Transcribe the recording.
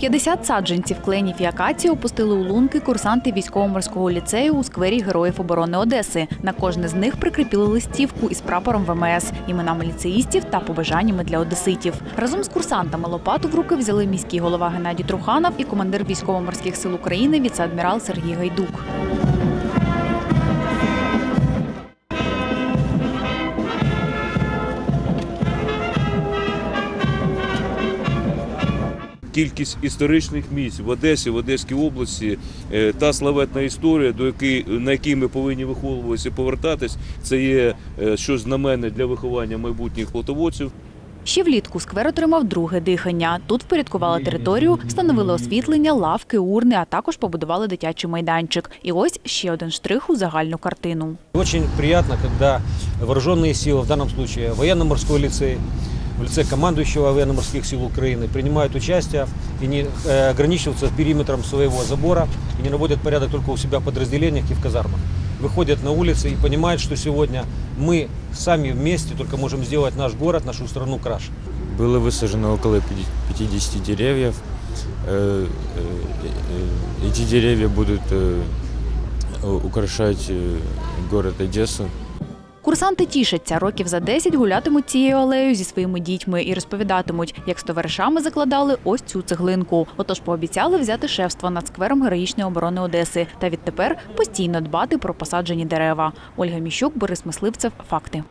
50 саджанців кленів і акації опустили у лунки курсанти військово-морського ліцею у сквері Героїв оборони Одеси. На кожне з них прикріпили листівку із прапором ВМС, іменами ліцеїстів та побажаннями для одеситів. Разом з курсантами лопату в руки взяли міський голова Геннадій Труханов і командир військово-морських сил України віце-адмірал Сергій Гайдук. Кількість історичних місць в Одесі, в Одеській області, е, та славетна історія, до якої на якій ми повинні виховуватися і повертатись, це є е, щось знаменне для виховання майбутніх флотоводців. Ще влітку сквер отримав друге дихання. Тут впорядкували територію, встановили освітлення, лавки, урни, а також побудували дитячий майданчик. І ось ще один штрих у загальну картину. Очень приятно, когда вооруженные силы, в данном случае военно-морской лицей, в лице командующего военно-морских сил Украины, принимают участие и не э, ограничиваются периметром своего забора и не наводят порядок только у себя в подразделениях и в казармах. Выходят на улицы и понимают, что сегодня мы сами вместе только можем сделать наш город, нашу страну краше. Было высажено около 50 деревьев. Э, э, э, Эти деревья будут э, украшать э, город Одессу. Курсанти тішаться, років за 10 гулятимуть цією алеєю зі своїми дітьми і розповідатимуть, як з товаришами закладали ось цю цеглинку. Отож пообіцяли взяти шефство над сквером героїчної оборони Одеси та відтепер постійно дбати про посаджені дерева. Ольга Міщук, Борис Мисливцев. Факти.